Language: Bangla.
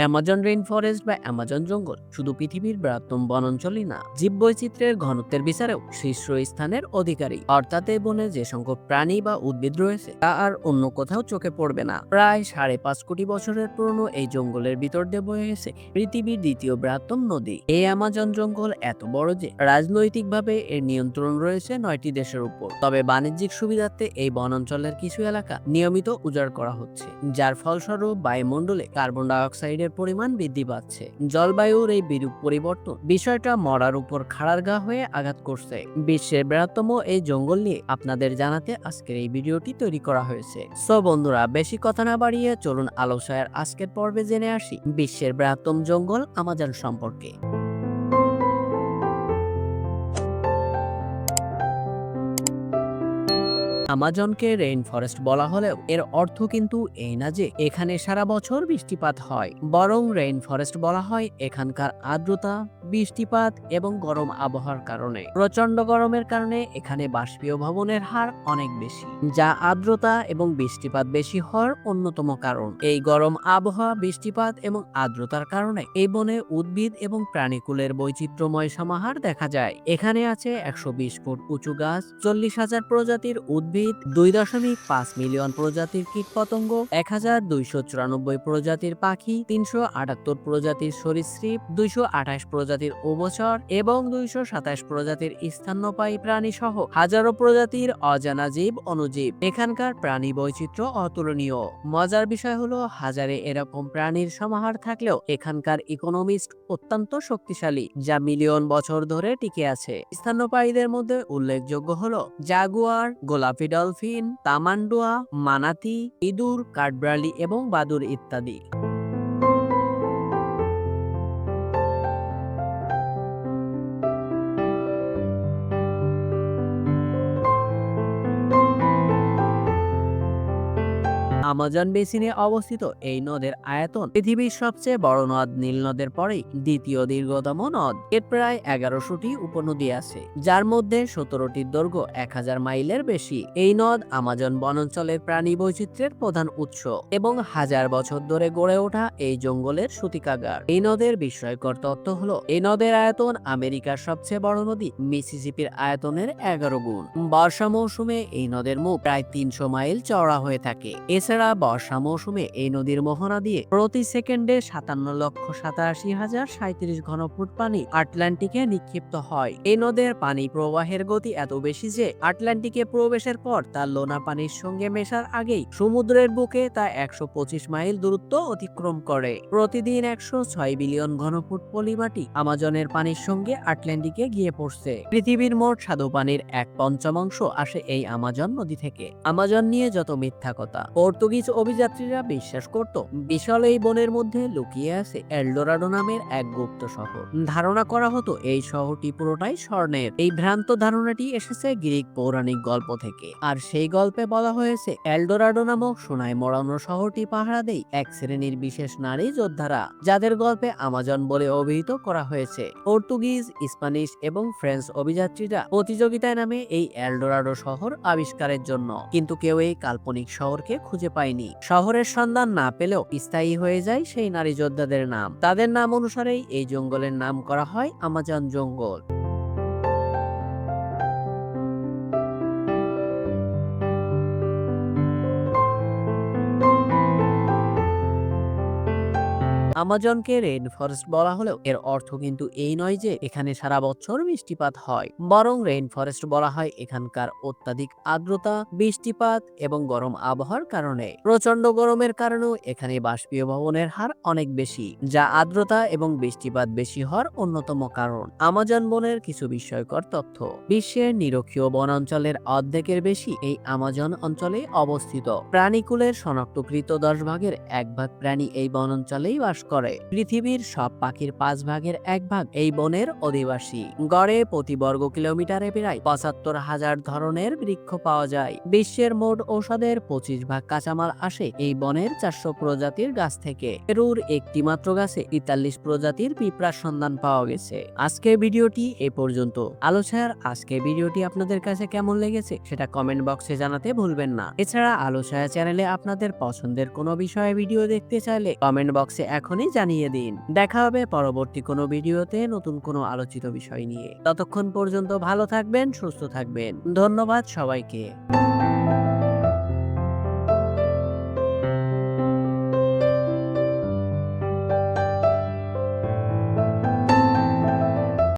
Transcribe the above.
অ্যামাজন রেইন ফরেস্ট বা অ্যামাজন জঙ্গল শুধু পৃথিবীর বৃহত্তম বনাঞ্চলই না, জীববৈচিত্র্যের ঘনত্বের বিচারেও শীর্ষ স্থানের অধিকারী। অর্থাৎ এই বনে যে সংখ্যক প্রাণী বা উদ্ভিদ রয়েছে, তা আর অন্য কোথাও চোখে পড়বে না। প্রায় সাড়ে পাঁচ কোটি বছরের পুরনো এই জঙ্গলের ভিতর দিয়ে বয়ে গেছে পৃথিবীর দ্বিতীয় বৃহত্তম নদী। এই অ্যামাজন জঙ্গল এত বড় যে রাজনৈতিকভাবে এর নিয়ন্ত্রণ রয়েছে নয়টি দেশের উপর। তবে বাণিজ্যিক সুবিধার্থে এই বনাঞ্চলের কিছু এলাকা নিয়মিত উজাড় করা হচ্ছে, যার ফলস্বরূপ বায়ুমণ্ডলে কার্বন ডাইঅক্সাইডের পরিমাণ বৃদ্ধি পাচ্ছে। জলবায়ুর এই বিরূপ পরিবর্তন বিষয়টা মরার উপর খাড়ার গা হয়ে আঘাত করছে। বিশ্বের বৃহত্তম এই জঙ্গল নিয়ে আপনাদের জানাতে আজকের এই ভিডিওটি তৈরি করা হয়েছে। সো বন্ধুরা, বেশি কথা না বাড়িয়ে চলুন আলোচনার আজকের পর্বে জেনে আসি বিশ্বের বৃহত্তম জঙ্গল আমাজন সম্পর্কে। আমাজনকে রেইন ফরেস্ট বলা হলেও এর অর্থ কিন্তু এই না যে এখানে সারা বছর বৃষ্টিপাত হয়, বরং রেইন ফরেস্ট বলা হয় এখানকার আর্দ্রতা, বৃষ্টিপাত এবং গরম আবহাওয়ার কারণে। প্রচণ্ড গরমের কারণে এখানে বাষ্পীয় ভবনের হার অনেক বেশি, যা আর্দ্রতা এবং বৃষ্টিপাত বেশি হওয়ার অন্যতম কারণ। এই গরম আবহাওয়া, বৃষ্টিপাত এবং আর্দ্রতার কারণে এই বনে উদ্ভিদ এবং প্রাণীকুলের বৈচিত্র্যময় সমাহার দেখা যায়। এখানে আছে একশো বিশ ফুট উঁচু গাছ, চল্লিশ হাজার প্রজাতির উদ্ভিদ দুই দশমিক পাঁচ মিলিয়ন প্রজাতির কীটপতঙ্গ, এক হাজার দুইশো চুরানব্বই প্রজাতির পাখি, তিনশো আটাত্তর প্রজাতির সরীসৃপ, দুইশো আঠাশ প্রজাতির উভচর এবং দুইশো সাতাশ প্রজাতির স্তন্যপায়ী প্রাণী সহ হাজারো প্রজাতির অজানা জীব অনুজীব। এখানকার প্রাণী বৈচিত্র্য অতুলনীয়। মজার বিষয় হলো, হাজারে এরকম প্রাণীর সমাহার থাকলেও এখানকার ইকোনমিস্ট অত্যন্ত শক্তিশালী, যা মিলিয়ন বছর ধরে টিকে আছে। স্তন্যপায়ীদের মধ্যে উল্লেখযোগ্য হলো, জাগুয়ার, গোলাপি ডলফিন তামান্ডুয়া মানাতি ইঁদুর কাঠব্রালি এবং বাদুর ইত্যাদি। আমাজন বেসিনে অবস্থিত এই নদের আয়তন পৃথিবীর সবচেয়ে বড় নদ নীল নদের পরেই দ্বিতীয় দীর্ঘতম নদ। এর প্রায় এগারোশোটি উপনদী আছে, যার মধ্যে সতেরোটির দৈর্ঘ্য এক হাজার মাইলের বেশি। এই নদ আমাজন বনাঞ্চলের প্রাণী বৈচিত্র্যের প্রধান উৎস এবং হাজার বছর ধরে গড়ে ওঠা এই জঙ্গলের সূতিকাগার। এই নদের বিস্ময়কর তত্ত্ব হলো, এই নদের আয়তন আমেরিকার সবচেয়ে বড় নদী, মিসিসিপির আয়তনের এগারো গুণ। বর্ষা মৌসুমে এই নদের মুখ প্রায় তিনশো মাইল চওড়া হয়ে থাকে। এছাড়া বর্ষা মৌসুমে এই নদীর মোহনা দিয়ে প্রতি সেকেন্ডে সাতান্ন লক্ষ সাতাশি হাজার সাঁত্রিশ ঘনফুট পানি আটলান্টিকে নিক্ষিপ্ত হয়। এই নদের পানি প্রবাহের গতি এত বেশি যে আটলান্টিকে প্রবেশের পর তার লোনা পানির সঙ্গে মেশার আগেই সমুদ্রের বুকে তা একশো পঁচিশ মাইল দূরত্ব অতিক্রম করে। প্রতিদিন একশো ছয় বিলিয়ন ঘনফুট পলিমাটি আমাজনের পানির সঙ্গে আটলান্টিকে গিয়ে পড়ছে। পৃথিবীর মোট স্বাদু পানির এক পঞ্চমাংশ আসে এই আমাজন নদী থেকে। আমাজন নিয়ে যত মিথ্যা কথা পর্তুগিজ অভিযাত্রীরা বিশ্বাস করত, বিশাল এই বনের মধ্যে লুকিয়ে আছে এলডোরাডো নামের এক গুপ্ত শহর। ধারণা করা হতো এই শহরটি পুরোটাই স্বর্ণের। এই ভ্রান্ত ধারণাটি এসেছে গ্রিক পৌরাণিক গল্প থেকে। আর সেই গল্পে বলা হয়েছে, এলডোরাডো নামক সোনায় মরানো শহরটি পাহারা দেয় এক শ্রেণির বিশেষ নারী যোদ্ধারা, যাদের গল্পে আমাজন বলে অভিহিত করা হয়েছে। পর্তুগিজ, স্প্যানিশ এবং ফ্রেঞ্চ অভিযাত্রীরা প্রতিযোগিতায় নামে এই এলডোরাডো শহর আবিষ্কারের জন্য। কিন্তু কেউ এই কাল্পনিক শহরকে খুঁজে পায়নি। শহরের সন্ধান না পেলেও স্থায়ী হয়ে যায় সেই নারী যোদ্ধাদের নাম। তাদের নাম অনুসারেই এই জঙ্গলের নাম করা হয় আমাজন জঙ্গল। আমাজনকে রেন ফরেস্ট বলা হলেও এর অর্থ কিন্তু এই নয় যে এখানে সারা বছর বৃষ্টিপাত হয়। বরং রেইন ফরেস্ট বলা হয় এখানকার অত্যাধিক আর্দ্রতা, বৃষ্টিপাত এবং গরম আবহাওয়ার কারণে। প্রচণ্ড গরমের কারণেও এখানে বাষ্পীয় ভবনের হার অনেক বেশি, যা আর্দ্রতা এবং বৃষ্টিপাত বেশি হওয়ার অন্যতম কারণ। আমাজন বনের কিছু বিস্ময়কর তথ্য। বিশ্বের নিরক্ষীয় বনাঞ্চলের অর্ধেকের বেশি এই আমাজন অঞ্চলে অবস্থিত। প্রাণীকুলের শনাক্তকৃত দশ ভাগের এক ভাগ প্রাণী এই বনাঞ্চলেই বাস করে। পৃথিবীর সব পাখির পাঁচ ভাগের এক ভাগ এই বনের অধিবাসী। গড়ে প্রতি বর্গ কিলোমিটারে প্রায় পঁচাত্তর হাজার ধরনের বৃক্ষ পাওয়া যায়। বিশ্বের মোট ঔষধের পঁচিশ ভাগ কাঁচামাল আসে এই বনের চারশো প্রজাতির গাছ থেকে। পেরুর একটি মাত্র গাছে তেতাল্লিশ প্রজাতির পিঁপড়ার সন্ধান পাওয়া গেছে। আজকের ভিডিওটি এ পর্যন্ত। আলোচনার আজকের ভিডিওটি আপনাদের কাছে কেমন লেগেছে সেটা কমেন্ট বক্সে জানাতে ভুলবেন না। এছাড়া আলোচনা চ্যানেলে আপনাদের পছন্দের কোনো বিষয়ে ভিডিও দেখতে চাইলে কমেন্ট বক্সে এখন এখনই জানিয়ে দিন। দেখা হবে পরবর্তী কোনো ভিডিওতে নতুন কোনো আলোচিত বিষয় নিয়ে। ততক্ষণ পর্যন্ত ভালো থাকবেন, সুস্থ থাকবেন। ধন্যবাদ সবাইকে।